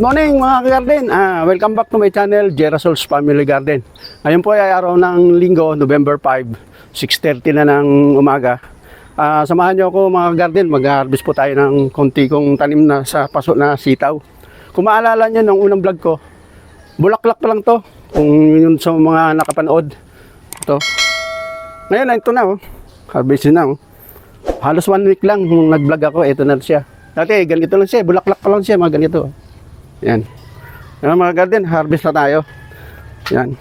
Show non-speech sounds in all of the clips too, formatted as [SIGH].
Good morning mga garden. Ah, welcome back to my channel, Gerasol's Family Garden. Ngayon po ay araw ng linggo, November 5, 6.30 na ng umaga. Ah, samahan niyo ako mga garden, mag-harvest po tayo ng konti kong tanim na sa paso na sitaw. Kung maalala niyo nung unang vlog ko, bulaklak pa lang to. Kung yun sa mga nakapanood. Ito. Ngayon, ito na oh. Harvest na oh. Halos one week lang nung nag-vlog ako, ito na siya. Dati, ganito lang siya, bulaklak pa lang siya, mga ganito. Yan. Yan mga garden, harvest na tayo. Yan.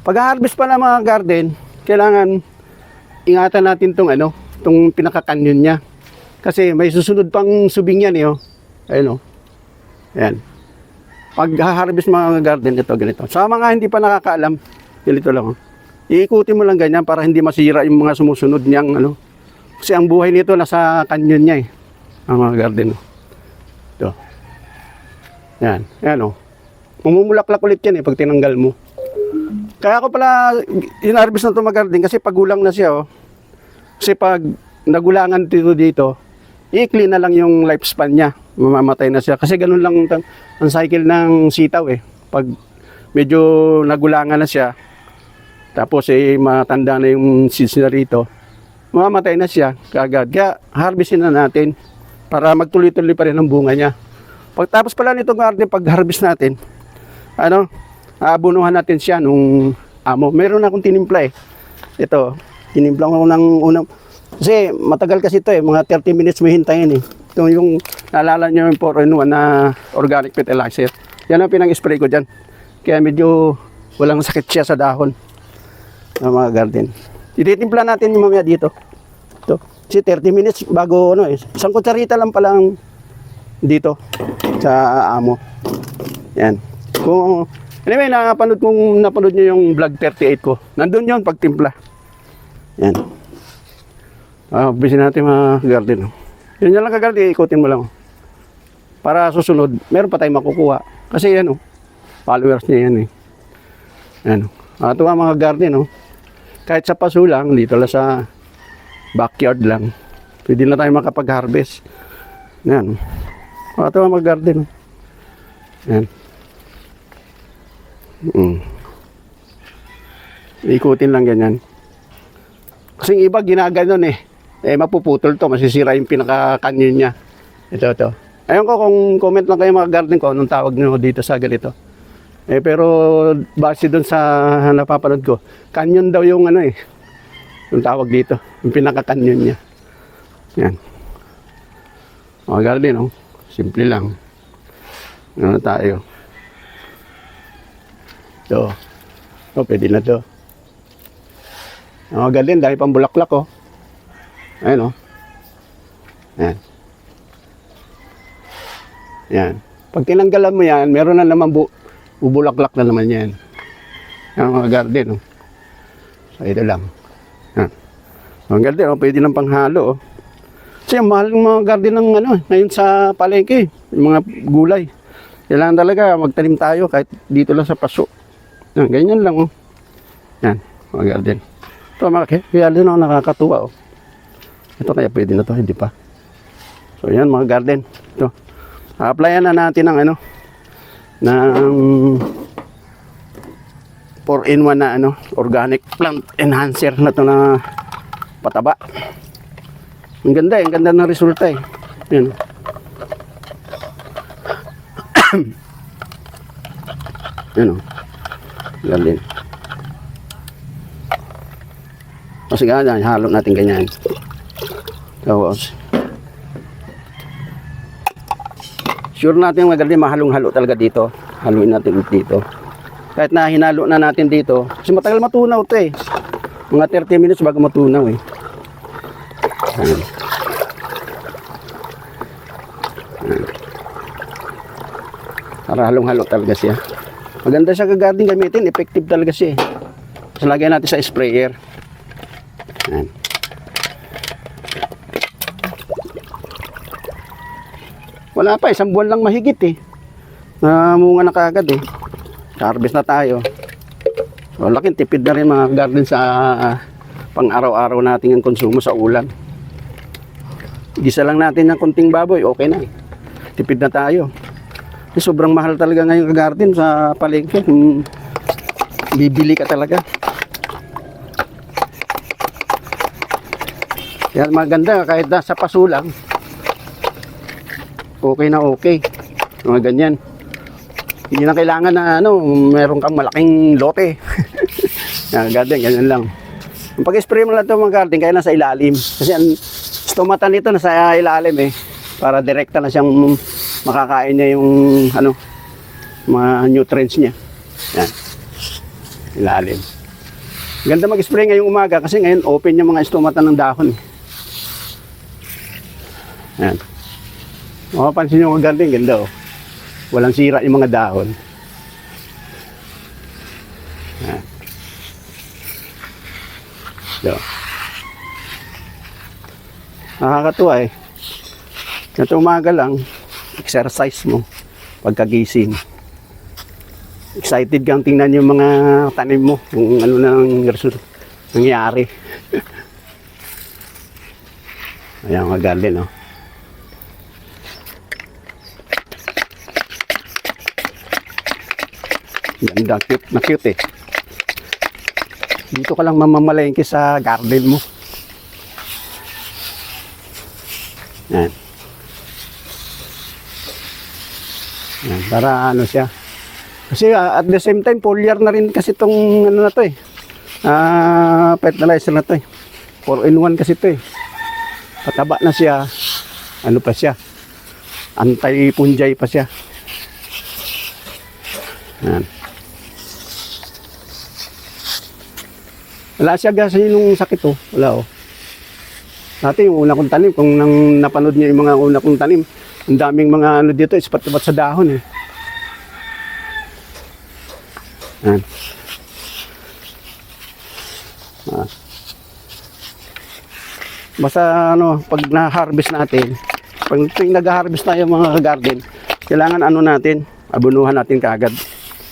Pag-harvest pa na mga garden, kailangan ingatan natin tong ano, tong pinaka-canyon niya. Kasi may susunod pang subing yan eh, oh. Ayun oh. Yan. Pag harvest mga garden, ito ganito. Sa mga hindi pa nakakaalam, ganito lang oh. Iikutin mo lang ganyan para hindi masira yung mga sumusunod niyang ano. Kasi ang buhay nito nasa canyon niya eh. Ang mga garden. oh. Yan. Yan o. Mamumulaklak ulit yan eh pag tinanggal mo. Kaya ako pala inarbis na garden kasi pagulang na siya oh. Kasi pag nagulangan dito dito, i-clean na lang yung lifespan niya. Mamamatay na siya. Kasi ganun lang ang, ang cycle ng sitaw eh. Pag medyo nagulangan na siya, tapos eh matanda na yung seeds na rito, mamamatay na siya kagad. Kaya harvestin na natin para magtuloy-tuloy pa rin ang bunga niya. Pagtapos pala nitong garden, pag harvest natin, ano, aabunuhan natin siya nung amo. Meron akong tinimpla eh. Ito, tinimpla ko ng unang, kasi matagal kasi ito eh, mga 30 minutes may hintayin eh. Ito yung, naalala nyo yung 4 in 1 na organic fertilizer. Yan ang pinang-spray ko dyan. Kaya medyo walang sakit siya sa dahon ng mga garden. Ititimpla natin yung mamaya dito. Ito. Kasi 30 minutes bago ano eh. Isang kutsarita lang pala ang dito sa amo. Yan. Kung anyway, nakapanood kung napanood nyo yung vlog 38 ko. Nandun yun pagtimpla. Yan. Ah, busy natin mga garden. oh. Yun lang kagarden, ikutin mo lang. oh. Para susunod, meron pa tayong makukuha. Kasi yan oh, followers niya yan eh. Yan. Ah, ito nga mga garden oh. Kahit sa paso lang, dito lang sa backyard lang. Pwede na tayo makapag-harvest. Yan. Ah, ito nga mga garden oh. Yan. Mm. Ikutin lang ganyan. Kasi iba ginaganon eh. Eh mapuputol to, masisira yung pinaka-canyon niya. Ito, ito. Ayun ko kung comment lang kayo mga garden ko, anong tawag nyo dito sa ganito. Eh pero base doon sa napapanood ko, canyon daw yung ano eh. Yung tawag dito, yung pinaka-canyon niya. Yan. Mga garden, oh. Simple lang. Ano tayo? Ito. Oh, pwede na to. Mga garden, dahil pang bulaklak, oh. Ayan, oh. Ayan. Yan. Pag tinanggalan mo yan, meron na naman bu bubulaklak na naman yan. Yan mga garden. Oh. So, ito lang. Yan. Mga garden, oh, pwede ng panghalo. Oh. Kasi mahal ng mga garden ng ano, ngayon sa palengke, yung mga gulay. Kailangan talaga magtanim tayo kahit dito lang sa paso. Yan, ganyan lang. Oh. Yan, mga garden. Ito mga kaya din ako nakakatuwa. Oh. Ito kaya pwede na to, hindi pa. So yan mga garden. Ito. A-applyan na natin ng ano ng 4 in 1 na ano organic plant enhancer na to na pataba. Ang ganda, eh, ang ganda ng resulta eh. Yan. [COUGHS] Yan o. Galing. O sige, yan, halo natin ganyan. Tapos, sure natin magaling mahalong-halo talaga dito. Haluin natin dito. Kahit na hinalo na natin dito, kasi matagal matunaw to eh. Mga 30 minutes bago matunaw eh. Ayan. Ayan. Para halong-halo talaga siya. Maganda siya kagarding gamitin, effective talaga siya eh. Tapos lagyan natin sa sprayer. Ayan. Wala pa, isang buwan lang mahigit eh. Namunga na kagad eh. Harvest na tayo. So, laking tipid na rin mga garden sa ah, pang-araw-araw natin ang konsumo sa ulam. Gisa lang natin ng kunting baboy, okay na. Tipid na tayo. Eh, sobrang mahal talaga ngayon garden sa palengke. Kung bibili ka talaga. Yan maganda kahit nasa paso lang. Okay na okay. Mga ganyan. Hindi na kailangan na ano, meron kang malaking lote. Yan, [LAUGHS] garden, ganyan lang. Ang pag-spray mo lang ito mga garden, kaya nasa ilalim. Kasi ang stomata nito nasa ilalim eh. Para direkta na siyang makakain niya yung ano, mga nutrients niya. Yan. Ilalim. Ganda mag-spray ngayong umaga kasi ngayon open yung mga stomata ng dahon. Yan. Makapansin nyo mga garden, ganda oh. Walang sira yung mga dahon. Yan. So. Nakakatuwa eh. Ito umaga lang, exercise mo pagkagising. Excited kang tingnan yung mga tanim mo, kung ano nang nangyari. [LAUGHS] Ayan mga garden, oh. Ganda, cute na cute eh. Dito ka lang mamamalengke sa garden mo. Para ano siya. Kasi ah, at the same time, foliar na rin kasi itong ano na to eh. Ah, fertilizer na to eh. 4 in 1 kasi to eh. Pataba na siya. Ano pa siya? Anti-fungi pa siya. Yan. Wala siya kasi nung sakit oh. Wala oh. Dati yung una kong tanim, kung nang napanood niyo yung mga una kong tanim, ang daming mga ano dito, ispat-ipat sa dahon eh. Yan. Ah. Basta ano, pag na-harvest natin, pag nag-harvest tayo mga garden, kailangan ano natin, abunuhan natin kaagad.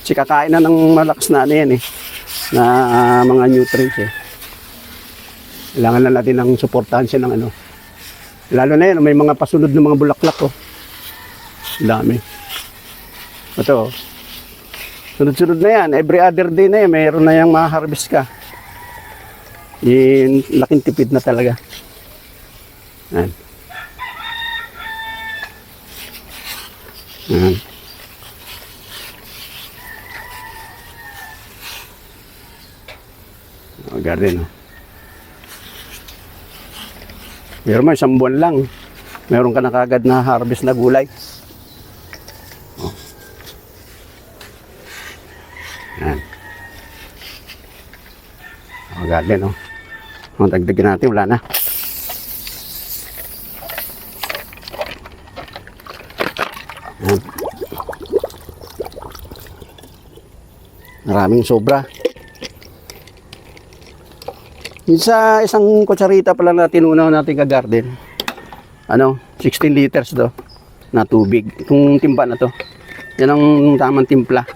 Kasi kakain na ng malakas na ano yan eh, na ah, mga nutrients eh. Kailangan na natin ng suportahan siya ng ano. Lalo na yan, may mga pasunod ng mga bulaklak oh. Dami. Ito oh. Sunod-sunod na yan. Every other day na yan, mayroon na yung ma-harvest ka. Yung laking tipid na talaga. Yan. Yan. Oh, garden oh. Pero mo, isang buwan lang. Meron ka na kagad na harvest na gulay. Oh. Yan. Oh, garden, oh. Oh, dagdagan natin, wala na. Yan. Maraming sobra. Sa isang kutsarita pala na tinunaw natin ka-garden, ano, 16 liters do na tubig. Itong timba na to. Yan ang tamang timpla.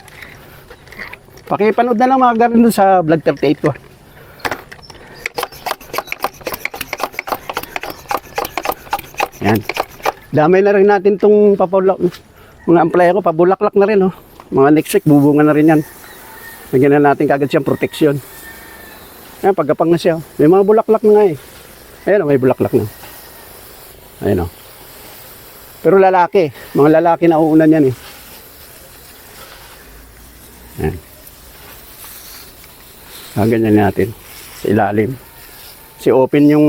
Pakipanood na lang mga garden sa vlog 38 ko. Yan. Damay na rin natin itong papulak. Mga amplaya ko, pabulaklak na rin. Oh. Mga next week, bubunga na rin yan. Lagyan na natin kagad siyang protection. Ayan, pagkapang na siya. May mga bulaklak na nga eh. Ayan, oh, may bulaklak na. Ayan o. Pero lalaki. Mga lalaki na uunan yan eh. Ayan. Ah, ganyan natin. Sa ilalim. Si open yung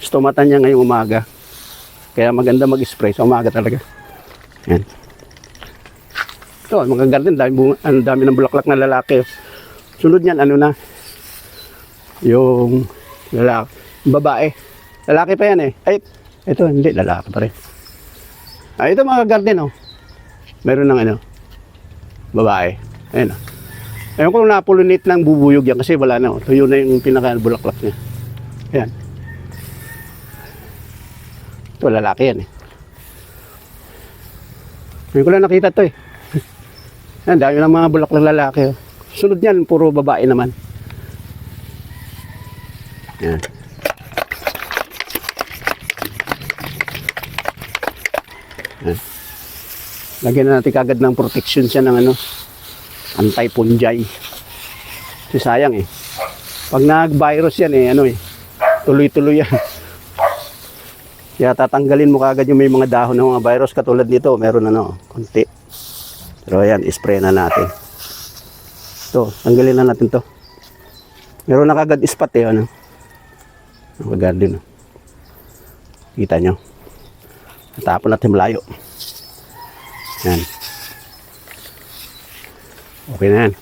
stomata niya ngayong umaga. Kaya maganda mag-spray sa umaga talaga. Ayan. Ito, mga garden, dami, bunga, ano, dami ng bulaklak na lalaki. Sunod niyan, ano na, yung lalaki, babae. Lalaki pa yan eh. Ay, ito hindi, lalaki pa rin. Ay, ito mga garden oh. Meron ng ano, babae. Ayun oh. Ayun kung napulinate lang bubuyog yan kasi wala na oh. Tuyo na yung pinaka-bulaklak niya. Ayan. Ito, lalaki yan eh. Ngayon ko lang nakita to eh. [LAUGHS] Ayan, dami ng mga bulaklak lalaki oh. Sunod niyan, puro babae naman. Yan. Yan. Lagyan na natin kagad ng protection siya ng ano, anti-fungi. Kasi sayang eh. Pag nag-virus yan eh, ano eh, tuloy-tuloy yan. [LAUGHS] Kaya tatanggalin mo kagad yung may mga dahon ng mga virus katulad nito, meron ano, konti. Pero ayan, spray na natin. Ito, tanggalin na natin to. Meron na kagad ispat eh, ano. Nakagarden. oh. Kita nyo. Natapon natin malayo. Yan. Okay na yan.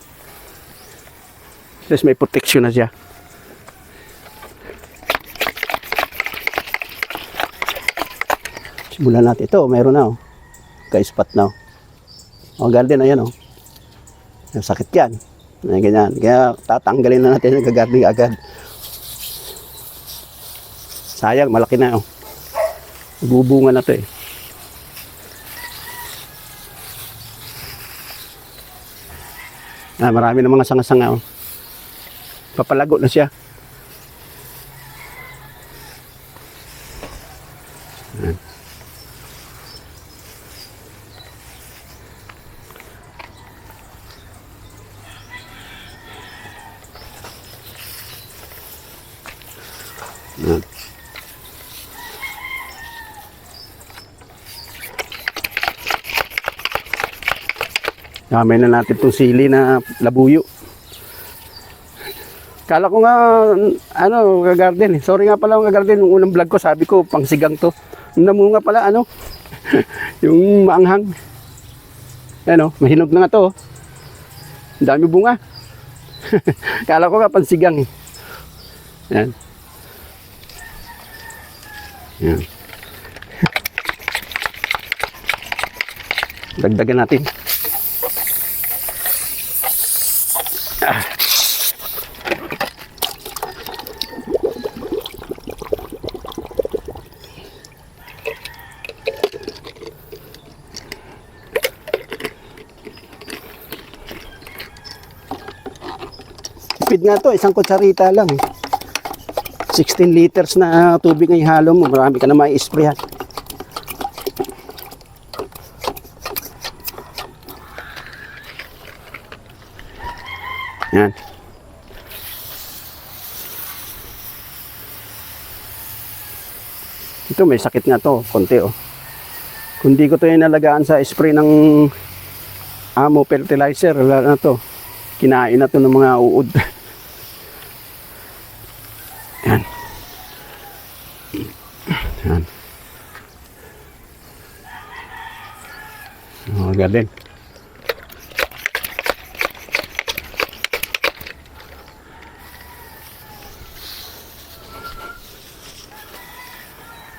Tapos may protection na siya. Simulan natin. Ito, meron na oh. Ka-spot na oh. Oh, garden, ayan oh. Sakit yan. Ayan, ganyan. Kaya tatanggalin na natin yung garden agad. Sayang, malaki na oh. Bubunga na to eh. Ah, marami na mga sanga-sanga oh. Papalago na siya. Gamay na natin itong sili na labuyo. Kala ko nga, ano, kagarden eh. Sorry nga pala garden, yung unang vlog ko, sabi ko, pangsigang to. Namunga pala, ano, [LAUGHS] yung maanghang. Ano, mahinog na nga to. oh. Dami bunga. [LAUGHS] Kala ko nga pansigang eh. Yan. Yan. [LAUGHS] Dagdagan natin. Tipid nga to, isang kutsarita lang. eh. 16 liters na tubig ang ihalo mo. Marami ka na may sprayan. Yan. Ito may sakit nga to, konti oh. Kung di ko to inalagaan sa spray ng amo fertilizer, wala na to. Kinain na to ng mga uod. [LAUGHS] Mga garden.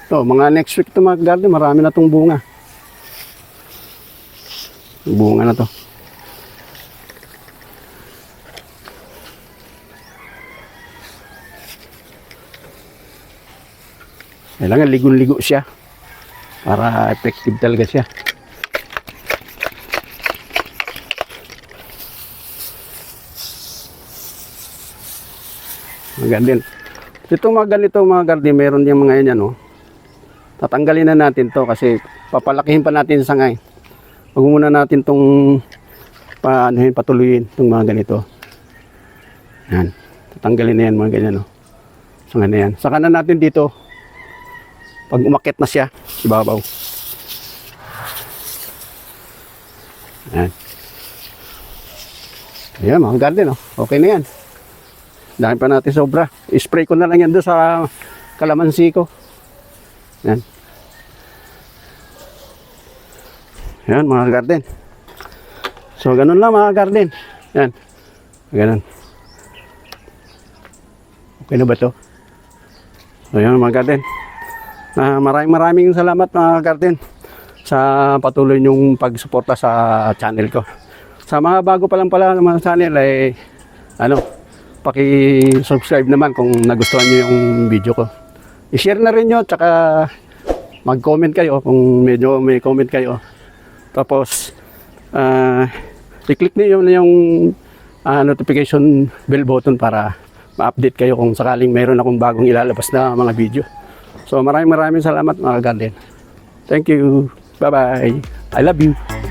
To, mga next week to mga garden, marami na tong bunga. Bunga na to. Kailangan ligon-ligo siya para effective talaga siya. Mga garden. Itong mga ganito mga garden, meron yung mga yan, no? Tatanggalin na natin to kasi papalakihin pa natin sa ngay. Huwag muna natin tong paanuhin, patuloyin itong mga ganito. Yan. Tatanggalin na yan mga ganyan, no? Sanga na yan. Saka na natin dito, pag umakit na siya, ibabaw. Yan. Ayan, mga garden, oh. Okay na yan. Dahil pa natin sobra. Spray ko na lang yan doon sa kalamansi ko. Yan. Yan, mga garden. So, ganun lang mga garden. Yan. Ganun. Okay na ba to? So, yan mga garden. Ah, maraming maraming salamat mga garden sa patuloy niyong pagsuporta sa channel ko. Sa mga bago pa lang pala ng mga channel ay ano, paki-subscribe naman kung nagustuhan niyo yung video ko. I-share na rin nyo, tsaka mag-comment kayo kung medyo may comment kayo. Tapos, ah, i-click niyo na yung ah, notification bell button para ma-update kayo kung sakaling mayroon akong bagong ilalabas na mga video. So maraming maraming salamat mga garden. Thank you. Bye-bye. I love you.